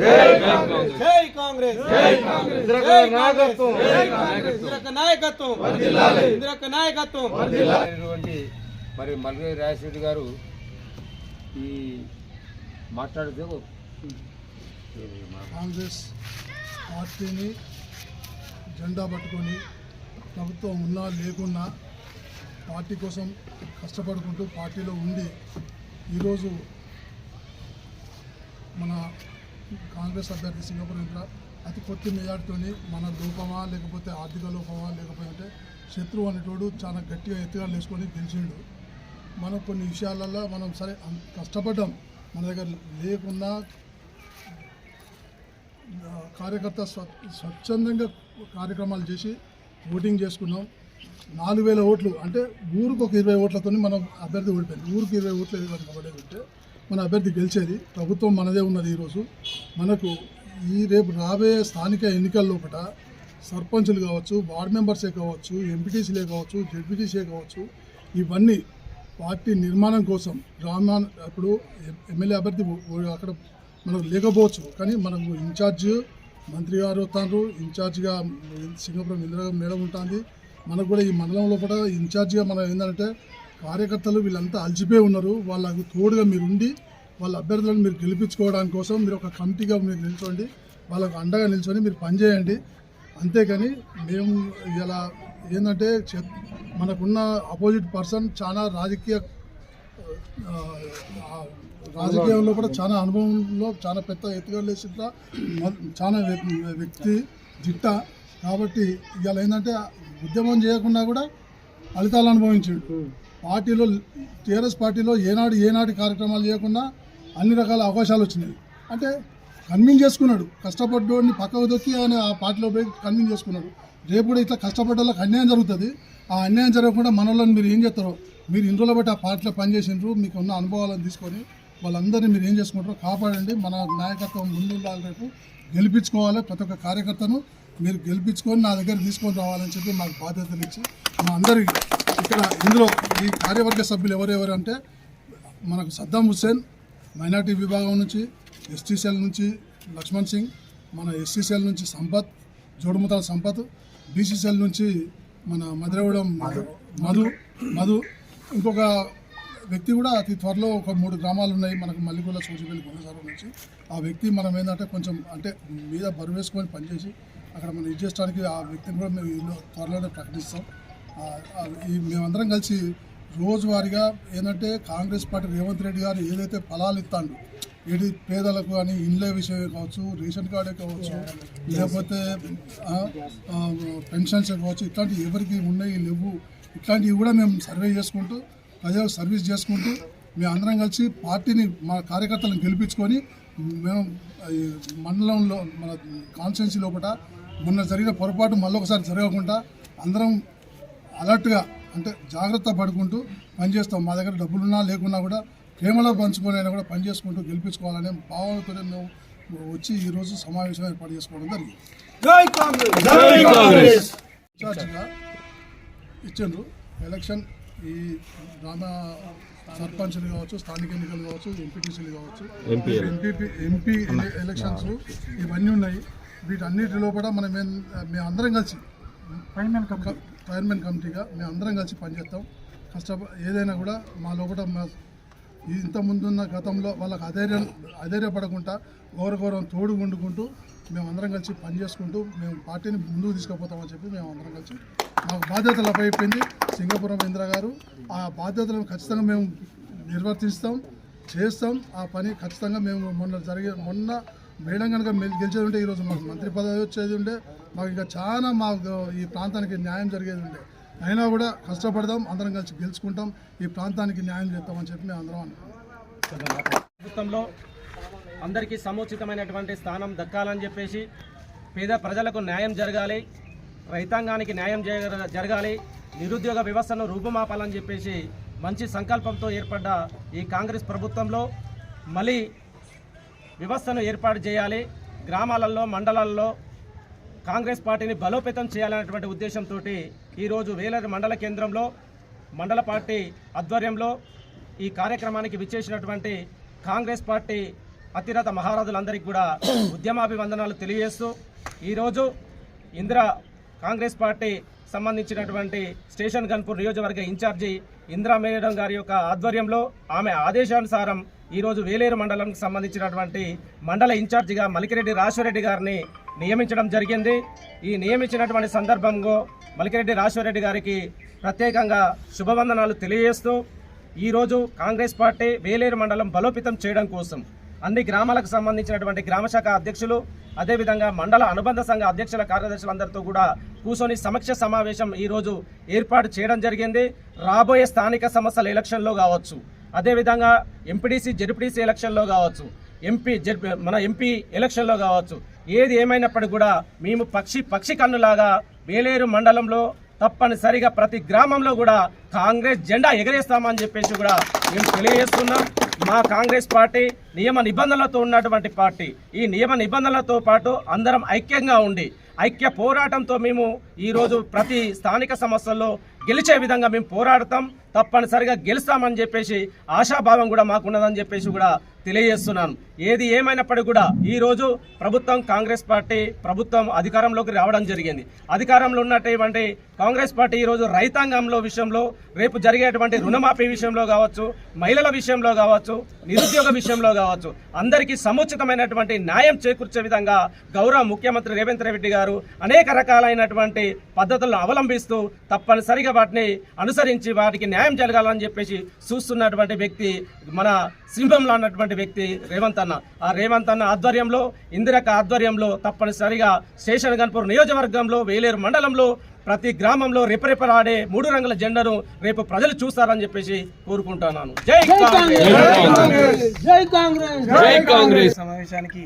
జై కాంగ్రెస్. జై కాంగ్రెస్. జై నాయకత్వం. ఇందిరక్క నాయకత్వం. మరి మల్లి రాజశేఖర్ గారు ఈ మాట్లాడితే కాంగ్రెస్ పార్టీని జెండా పట్టుకొని ప్రభుత్వం ఉన్నా లేకున్నా పార్టీ కోసం కష్టపడుకుంటూ పార్టీలో ఉండి ఈరోజు మన కాంగ్రెస్ అభ్యర్థి సింగపూర్ ఇంట్లో అతి కొత్త మెజార్టీతోని మన లోపమా లేకపోతే ఆర్థిక లోపమా లేకపోతే శత్రువు అనేటోడు చాలా గట్టిగా ఎత్తుగాలు వేసుకొని గెలిచిండు. మనం కొన్ని విషయాలలో మనం సరే కష్టపడ్డాం. మన దగ్గర లేకున్నా కార్యకర్త స్వచ్ఛందంగా కార్యక్రమాలు చేసి ఓటింగ్ చేసుకున్నాం. నాలుగు వేల ఓట్లు అంటే ఊరికి ఒక ఇరవై ఓట్లతో మనం అభ్యర్థి ఓడిపోయింది. ఊరికి ఇరవై ఓట్లు కనుక పడేది ఉంటే మన అభ్యర్థి గెలిచేది ప్రభుత్వం మనదే ఉన్నది ఈరోజు. మనకు ఈ రేపు రాబోయే స్థానిక ఎన్నికల్లోపట సర్పంచులు కావచ్చు వార్డ్ మెంబర్సే కావచ్చు ఎంపీటీసీలే కావచ్చు జడ్పీటీసీ కావచ్చు ఇవన్నీ పార్టీ నిర్మాణం కోసం గ్రామా ఇప్పుడు ఎమ్మెల్యే అభ్యర్థి అక్కడ మనకు లేకపోవచ్చు. కానీ మనకు ఇన్ఛార్జ్ మంత్రి గారు వస్తారు ఇన్ఛార్జ్గా సింగపురం ఇందిరా మేడం ఉంటుంది. మనకు కూడా ఈ మండలం లోపల ఇన్ఛార్జ్గా మనం ఏంటంటే కార్యకర్తలు వీళ్ళంతా అలసిపోయి ఉన్నారు. వాళ్ళకు తోడుగా మీరు ఉండి వాళ్ళ అభ్యర్థులను మీరు గెలిపించుకోవడానికి కోసం మీరు ఒక కమిటీగా మీరు నిల్చోండి. వాళ్ళకు అండగా నిల్చొని మీరు పనిచేయండి. అంతేకాని మేము ఇలా ఏంటంటే చె- మనకున్న అపోజిట్ పర్సన్ చాలా రాజకీయ రాజకీయంలో కూడా చాలా అనుభవంలో చాలా పెద్ద ఎత్తుగా లేచిన చాలా వ్యక్తి దిట్ట. కాబట్టి ఇవాళ ఏంటంటే ఉద్యమం చేయకుండా కూడా ఫలితాలు అనుభవించాడు. పార్టీలో టీఆర్ఎస్ పార్టీలో ఏనాడు ఏనాటి కార్యక్రమాలు చేయకుండా అన్ని రకాల అవకాశాలు వచ్చినాయి. అంటే కన్విన్స్ చేసుకున్నాడు. కష్టపడ్డోడిని పక్కకు దొక్కి ఆయన ఆ పార్టీలో పోయి కన్విన్స్ చేసుకున్నాడు. రేపు కూడా ఇట్లా కష్టపడ్డ అన్యాయం జరుగుతుంది. ఆ అన్యాయం జరగకుండా మన మీరు ఏం చేస్తారో మీరు ఇన్ని రోజులు బట్టి ఆ పార్టీలో పనిచేసినారు మీకు ఉన్న అనుభవాలను తీసుకొని వాళ్ళందరినీ మీరు ఏం చేసుకుంటారో కాపాడండి. మన నాయకత్వం ముందు రేపు. గెలిపించుకోవాలి ప్రతి ఒక్క కార్యకర్తను. మీరు గెలిపించుకొని నా దగ్గర తీసుకొని రావాలని చెప్పి మాకు బాధ్యతలు ఇచ్చి మా అందరి ఇక్కడ ఇందులో ఈ కార్యవర్గ సభ్యులు ఎవరెవరు అంటే మనకు సద్దాం హుస్సేన్ మైనార్టీ విభాగం నుంచి ఎస్టీసీఎల్ నుంచి లక్ష్మణ్ సింగ్ మన ఎస్సీసీఎల్ నుంచి సంపత్ జోడుముతాల సంపత్ బీసీసీఎల్ నుంచి మన మధురవడం మధు మధు ఇంకొక వ్యక్తి కూడా అతి త్వరలో ఒక మూడు గ్రామాలు ఉన్నాయి మనకు మల్లిగూడ సోచిపల్లి గుణసారం నుంచి. ఆ వ్యక్తి మనం ఏంటంటే కొంచెం అంటే మీద బరువు వేసుకొని పనిచేసి అక్కడ మనం ఇది చేయడానికి ఆ వ్యక్తిని కూడా మేము ఈలో త్వరలోనే ప్రకటిస్తాం. ఈ మేమందరం కలిసి రోజువారీగా ఏంటంటే కాంగ్రెస్ పార్టీ రేవంత్ రెడ్డి గారు ఏదైతే ఫలాలు ఇస్తాడు ఏది పేదలకు అని ఇండ్ల విషయమే కావచ్చు రేషన్ కార్డే కావచ్చు లేకపోతే పెన్షన్స్ కావచ్చు ఇట్లాంటివి ఎవరికి ఉన్నాయి లేవు ఇట్లాంటివి కూడా మేము సర్వే చేసుకుంటూ ప్రజలకు సర్వీస్ చేసుకుంటూ మేము అందరం కలిసి పార్టీని మా కార్యకర్తలను గెలిపించుకొని మేము మండలంలో మన కాన్స్టిట్యున్సీ లోపల మొన్న జరిగిన పొరపాటు మళ్ళొకసారి జరగకుండా అందరం అలర్ట్గా అంటే జాగ్రత్త పడుకుంటూ పనిచేస్తాం. మా దగ్గర డబ్బులున్నా లేకున్నా కూడా ప్రేమలో పంచుకొని అయినా కూడా పని చేసుకుంటూ గెలిపించుకోవాలనే భావనతో మేము వచ్చి ఈరోజు సమావేశం ఏర్పాటు చేసుకోవడం జరిగింది. జై కాంగ్రెస్! జై కాంగ్రెస్! ఇన్ఛార్జిగా ఇచ్చిండ్రు. ఎలక్షన్ ఈ గ్రామ సర్పంచ్లు కావచ్చు స్థానిక ఎన్నికలు కావచ్చు ఎంపీటీసీలు కావచ్చు ఎంపీ ఎంపీ ఎలక్షన్స్ ఇవన్నీ ఉన్నాయి. వీటన్నిటి లోపల మనం మేము అందరం కలిసి ఫైర్మెన్ ఫైర్మెన్ కమిటీగా మేము అందరం కలిసి పనిచేస్తాం. కష్ట ఏదైనా కూడా మా లోపల మా ఇంత ముందున్న గతంలో వాళ్ళకి అధైర్యం అధైర్యపడకుండా గౌరవగౌరవం తోడు వండుకుంటూ మేము అందరం కలిసి పనిచేసుకుంటూ మేము పార్టీని ముందుకు తీసుకుపోతామని చెప్పి మేము అందరం కలిసి మాకు బాధ్యతలు అప్పయిపోయింది సింగపురం ఇంద్ర గారు ఆ బాధ్యతలను ఖచ్చితంగా మేము నిర్వర్తిస్తాం చేస్తాం. ఆ పని ఖచ్చితంగా మేము మొన్న జరిగే మొన్న మేడం కనుక మె- గెలిచేది ఉంటే ఈరోజు మాకు మంత్రి పదవి వచ్చేది ఉండే మాకు ఇంకా చాలా మాకు ఈ ప్రాంతానికి న్యాయం జరిగేది ఉండే అయినా కూడా కష్టపడదాం అందరం కలిసి గెలుచుకుంటాం ఈ ప్రాంతానికి న్యాయం చేస్తామని చెప్పి మేము అందరం అనుకుంటాం ప్రభుత్వంలో అందరికీ సముచితమైనటువంటి స్థానం దక్కాలని చెప్పేసి పేద ప్రజలకు న్యాయం జరగాలి రైతాంగానికి న్యాయం జరగాలి నిరుద్యోగ వ్యవస్థను రూపుమాపాలని చెప్పేసి మంచి సంకల్పంతో ఏర్పడ్డ ఈ కాంగ్రెస్ ప్రభుత్వంలో మళ్ళీ వ్యవస్థను ఏర్పాటు చేయాలి. గ్రామాలలో మండలాల్లో కాంగ్రెస్ పార్టీని బలోపేతం చేయాలనేటువంటి ఉద్దేశంతో ఈరోజు వేలరి మండల కేంద్రంలో మండల పార్టీ ఆధ్వర్యంలో ఈ కార్యక్రమానికి విచ్చేసినటువంటి కాంగ్రెస్ పార్టీ అతిరథ మహారాజులందరికీ కూడా ఉద్యమాభివందనాలు తెలియజేస్తూ ఈరోజు ఇందిరా కాంగ్రెస్ పార్టీ సంబంధించినటువంటి స్టేషన్ గన్పూర్ నియోజకవర్గ ఇన్ఛార్జి ఇందిరా మేడం గారి యొక్క ఆధ్వర్యంలో ఆమె ఆదేశానుసారం ఈరోజు వేలేరు మండలంకి సంబంధించినటువంటి మండల ఇన్ఛార్జిగా మలికిరెడ్డి రాశ్వరెడ్డి గారిని నియమించడం జరిగింది. ఈ నియమించినటువంటి సందర్భంలో మలికిరెడ్డి రాశ్వరెడ్డి గారికి ప్రత్యేకంగా శుభవందనాలు తెలియజేస్తూ ఈరోజు కాంగ్రెస్ పార్టీ వేలేరు మండలం బలోపేతం చేయడం కోసం అన్ని గ్రామాలకు సంబంధించినటువంటి గ్రామశాఖ అధ్యక్షులు అదేవిధంగా మండల అనుబంధ సంఘ అధ్యక్షుల కార్యదర్శులందరితో కూడా కూర్చొని సమీక్ష సమావేశం ఈరోజు ఏర్పాటు చేయడం జరిగింది. రాబోయే స్థానిక సమస్యల ఎలక్షన్లో కావచ్చు అదేవిధంగా ఎంపీడీసీ జెడ్పీడీసీ ఎలక్షన్లో కావచ్చు ఎంపీ జెడ్ మన ఎంపీ ఎలక్షన్లో కావచ్చు ఏది ఏమైనప్పటికీ కూడా మేము పక్షి పక్షి కన్నులాగా వేలేరు మండలంలో తప్పనిసరిగా ప్రతి గ్రామంలో కూడా కాంగ్రెస్ జెండా ఎగరేస్తామని చెప్పేసి కూడా మేము తెలియజేస్తున్నాం. మా కాంగ్రెస్ పార్టీ నియమ నిబంధనలతో ఉన్నటువంటి పార్టీ. ఈ నియమ నిబంధనలతో పాటు అందరం ఐక్యంగా ఉండి ఐక్య పోరాటంతో మేము ఈరోజు ప్రతి స్థానిక సమస్యల్లో గెలిచే విధంగా మేము పోరాడతాం తప్పనిసరిగా గెలుస్తామని చెప్పేసి ఆశాభావం కూడా మాకున్నదని చెప్పేసి కూడా తెలియజేస్తున్నాను. ఏది ఏమైనప్పటికీ కూడా ఈరోజు ప్రభుత్వం కాంగ్రెస్ పార్టీ ప్రభుత్వం అధికారంలోకి రావడం జరిగింది. అధికారంలో ఉన్నటువంటి కాంగ్రెస్ పార్టీ ఈరోజు రైతాంగంలో విషయంలో రేపు జరిగేటువంటి రుణమాఫీ విషయంలో కావచ్చు మహిళల విషయంలో కావచ్చు నిరుద్యోగ విషయంలో కావచ్చు అందరికీ సముచితమైనటువంటి న్యాయం చేకూర్చే విధంగా గౌరవ ముఖ్యమంత్రి రేవంత్ రెడ్డి గారు అనేక రకాలైనటువంటి పద్ధతులను అవలంబిస్తూ తప్పనిసరిగా వాటిని అనుసరించి వాటికి న్యాయం జరగాలని చెప్పేసి చూస్తున్నటువంటి వ్యక్తి మన సింహంలో అన్నటువంటి వ్యక్తి రేవంత్ అన్న. ఆ రేవంత్ అన్న ఆధ్వర్యంలో ఇందిరక ఆధ్వర్యంలో తప్పనిసరిగా స్టేషన్ గన్పూర్ నియోజకవర్గంలో వేలేరు మండలంలో ప్రతి గ్రామంలో రెపరెపలాడే మూడు రంగుల జెండాను రేపు ప్రజలు చూస్తారని చెప్పేసి కోరుకుంటున్నాను. జై కాంగ్రెస్! జై కాంగ్రెస్! జై కాంగ్రెస్! సమావేశానికి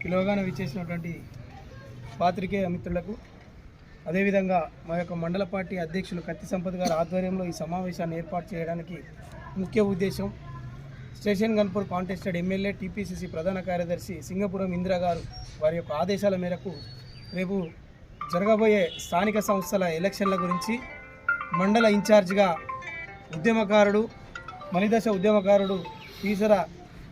పిలువగానే విచ్చేసినటువంటి పాత్రికేయ మిత్రులకు అదేవిధంగా మా యొక్క మండల పార్టీ అధ్యక్షులు కత్తి సంపత్ గారి ఆధ్వర్యంలో ఈ సమావేశాన్ని ఏర్పాటు చేయడానికి ముఖ్య ఉద్దేశం Station Ghanpur contested MLA TPCC ప్రధాన కార్యదర్శి సింగపురం ఇందిరా గారు వారి యొక్క ఆదేశాల మేరకు రేపు జరగబోయే స్థానిక సంస్థల ఎలక్షన్ల గురించి మండల ఇన్ఛార్జిగా ఉద్యమకారుడు మలిదశ ఉద్యమకారుడు ఈశ్వర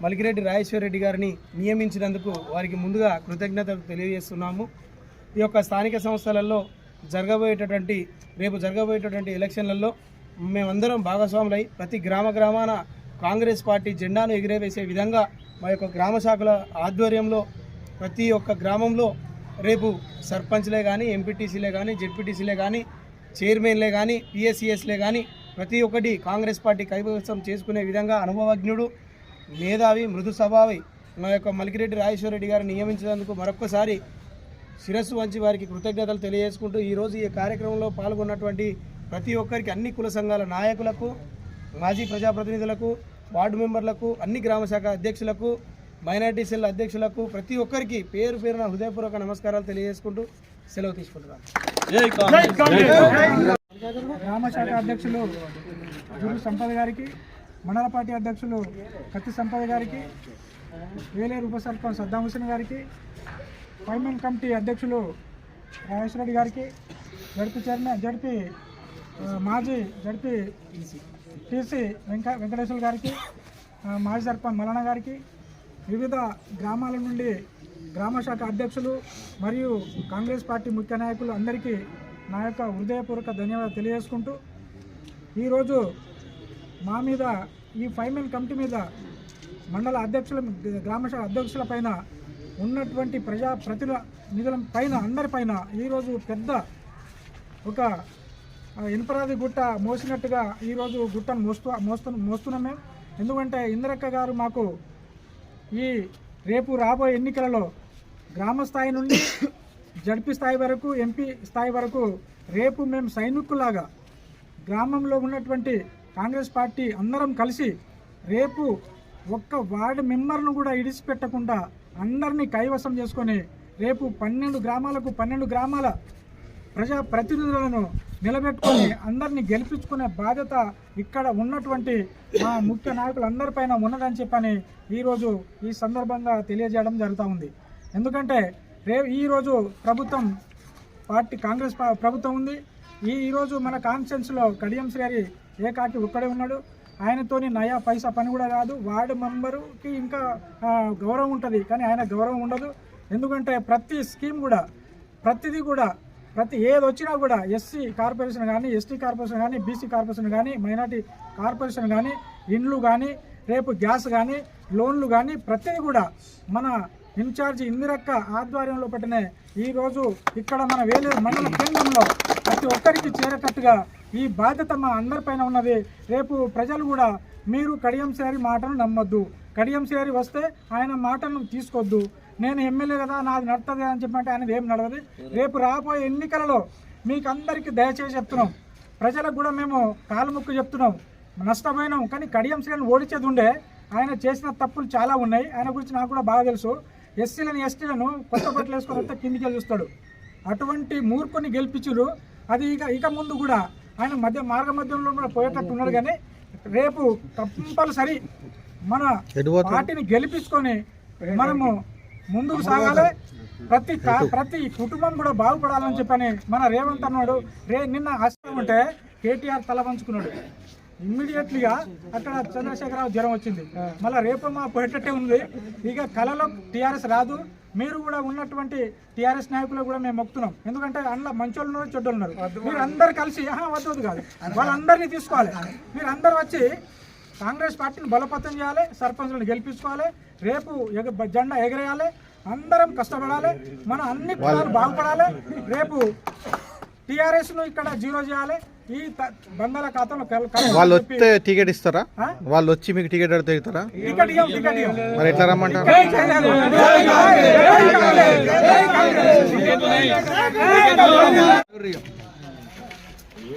మలికిరెడ్డి రాజేశ్వరరెడ్డి గారిని నియమించినందుకు వారికి ముందుగా కృతజ్ఞతలు తెలియజేస్తున్నాము. ఈ యొక్క స్థానిక సంస్థలలో జరగబోయేటటువంటి రేపు జరగబోయేటటువంటి ఎలక్షన్లలో మేమందరం భాగస్వాములై ప్రతి గ్రామ గ్రామాన కాంగ్రెస్ పార్టీ జెండాను ఎగిరేవేసే విధంగా మా యొక్క గ్రామ శాఖల ఆధ్వర్యంలో ప్రతి ఒక్క గ్రామంలో రేపు సర్పంచ్లే కానీ ఎంపీటీసీలే కానీ జెడ్పీటీసీలే కానీ చైర్మన్లే కానీ పిఎస్సిఎస్లే కానీ ప్రతి ఒక్కటి కాంగ్రెస్ పార్టీ కైవసం చేసుకునే విధంగా అనుభవజ్ఞుడు మేధావి మృదు స్వభావి మా యొక్క మలికిరెడ్డి రాజేశ్వరరెడ్డి గారిని నియమించినందుకు మరొక్కసారి శిరస్సు వంచి వారికి కృతజ్ఞతలు తెలియజేసుకుంటూ ఈరోజు ఈ కార్యక్రమంలో పాల్గొన్నటువంటి ప్రతి ఒక్కరికి అన్ని కుల సంఘాల నాయకులకు మాజీ ప్రజాప్రతినిధులకు వార్డు మెంబర్లకు అన్ని గ్రామ శాఖ అధ్యక్షులకు మైనార్టీ సెల్ అధ్యక్షులకు ప్రతి ఒక్కరికి పేరు పేరున హృదయపూర్వక నమస్కారాలు తెలియజేసుకుంటూ సెలవు తీసుకుంటున్నాను. గ్రామ శాఖ అధ్యక్షులు గురు సంపద గారికి మండల పార్టీ అధ్యక్షులు కత్తి సంపద గారికి వేలేరు ఉప సర్పంచ్ సద్దాం హుసేన్ గారికి ఫైమెన్ కమిటీ అధ్యక్షులు రాజేశ్వర రెడ్డి గారికి జడ్పీ చైర్మన్ జడ్పీ మాజీ జడ్పీ టీసీ వెంక వెంకటేశ్వర గారికి మాజీ సర్పంచ్ మలన గారికి వివిధ గ్రామాల నుండి గ్రామ శాఖ అధ్యక్షులు మరియు కాంగ్రెస్ పార్టీ ముఖ్య నాయకులు అందరికీ నా యొక్క హృదయపూర్వక ధన్యవాదాలు తెలియజేసుకుంటూ ఈరోజు మా మీద ఈ ఫైమెన్ కమిటీ మీద మండల అధ్యక్షుల గ్రామశాఖ అధ్యక్షుల పైన ఉన్నటువంటి ప్రజా ప్రతినిధుల పైన అందరిపైన ఈరోజు పెద్ద ఒక ఇనుపరాది గుట్ట మోసినట్టుగా ఈరోజు గుట్టను మోస్తూ మోస్తు మోస్తున్నాం మేము. ఎందుకంటే ఇంద్రక్క గారు మాకు ఈ రేపు రాబోయే ఎన్నికలలో గ్రామ స్థాయి నుండి జడ్పీ స్థాయి వరకు ఎంపీ స్థాయి వరకు రేపు మేము సైనికులాగా గ్రామంలో ఉన్నటువంటి కాంగ్రెస్ పార్టీ అందరం కలిసి రేపు ఒక్క వార్డు మెంబర్ను కూడా ఇడిచిపెట్టకుండా అందరినీ కైవసం చేసుకొని రేపు పన్నెండు గ్రామాలకు పన్నెండు గ్రామాల ప్రజా ప్రతినిధులను నిలబెట్టుకొని అందరినీ గెలిపించుకునే బాధ్యత ఇక్కడ ఉన్నటువంటి మా ముఖ్య నాయకులందరిపైన ఉన్నదని చెప్పని ఈరోజు ఈ సందర్భంగా తెలియజేయడం జరుగుతూ ఉంది. ఎందుకంటే రే ఈరోజు ప్రభుత్వం పార్టీ కాంగ్రెస్ పా- ప్రభుత్వం ఉంది. ఈ ఈరోజు మన కాన్స్టిట్యున్సీలో కడియం శ్రీ గారి ఏకాకి ఒక్కడే ఉన్నాడు. ఆయనతోని నయా పైసా పని కూడా కాదు. వార్డు మెంబరుకి ఇంకా గౌరవం ఉంటుంది. కానీ ఆయన గౌరవం ఉండదు. ఎందుకంటే ప్రతి స్కీమ్ కూడా ప్రతిదీ కూడా ప్రతి ఏది వచ్చినా కూడా ఎస్సీ కార్పొరేషన్ కానీ ఎస్టీ కార్పొరేషన్ కానీ బీసీ కార్పొరేషన్ కానీ మైనార్టీ కార్పొరేషన్ కానీ ఇండ్లు కానీ రేపు గ్యాస్ కానీ లోన్లు కానీ ప్రతిదీ కూడా మన ఇన్ఛార్జ్ ఇందిరక్క ఆధ్వర్యంలో పెట్టిన ఈరోజు ఇక్కడ మన వేలేరు మండల కేంద్రంలో ప్రతి ఒక్కరికి చేరేటట్టుగా ఈ బాధ్యత మా అందరిపైన ఉన్నది. రేపు ప్రజలు కూడా మీరు కడియం సేరి మాటను నమ్మొద్దు. కడియం గారి వస్తే ఆయన మాటను తీసుకోవద్దు నేను ఎమ్మెల్యే కదా నాది నడుతుంది అని చెప్పంటే ఆయన ఏం నడవదు. రేపు రాబోయే ఎన్నికలలో మీకు అందరికీ దయచేసి చెప్తున్నాం. ప్రజలకు కూడా మేము కాలుముక్కు చెప్తున్నాం. నష్టపోయినాం కానీ కడియం శ్రేణి ఉండే. ఆయన చేసిన తప్పులు చాలా ఉన్నాయి. ఆయన గురించి నాకు కూడా బాగా తెలుసు. ఎస్సీలను ఎస్టీలను కొత్త బట్టలు వేసుకొని వస్తే కిందికి చూస్తాడు. అటువంటి మూర్ఖుని గెలిపించురు. అది ఇక ఇక ముందు కూడా ఆయన మధ్య మార్గ మధ్యంలో కూడా పోయేటట్టు ఉన్నాడు కానీ రేపు కంపల్సరీ మన పార్టీని గెలిపించుకొని మనము ముందుకు సాగాలి. ప్రతి ప్రతి కుటుంబం కూడా బాగుపడాలని చెప్పని మన రేవంత్ అన్నాడు. రే నిన్న అష్టం ఉంటే కేటీఆర్ తల పంచుకున్నాడు. ఇమ్మీడియట్లీగా అక్కడ చంద్రశేఖరరావు జ్వరం వచ్చింది. మళ్ళీ రేపు మా పోయేటట్టే ఉంది. ఇక కళలో టీఆర్ఎస్ రాదు. మీరు కూడా ఉన్నటువంటి టీఆర్ఎస్ నాయకులు కూడా మేము మొక్కుతున్నాం. ఎందుకంటే అందులో మంచోళ్ళు ఉన్నారు చెడ్డోళ్ళు ఉన్నారు. మీరు అందరు కలిసి ఆహా, వద్దు వద్దు కాదు. వాళ్ళందరినీ తీసుకోవాలి. మీరు అందరు వచ్చి కాంగ్రెస్ పార్టీని బలోపేతం చేయాలి సర్పంచ్లను గెలిపించుకోవాలి రేపు ఎగ జెండా ఎగరేయాలి అందరం కష్టపడాలి మన అన్ని కులాలు బాగుపడాలి రేపు టీఆర్ఎస్ను ఇక్కడ జీరో చేయాలి ఈ బంగాళ ఖాతాలో వాళ్ళు వస్తే టికెట్ ఇస్తారా? వాళ్ళు వచ్చి మీకు టికెట్ అడిగితే ఇస్తారా. మరి ఎట్లా రమ్మంటారు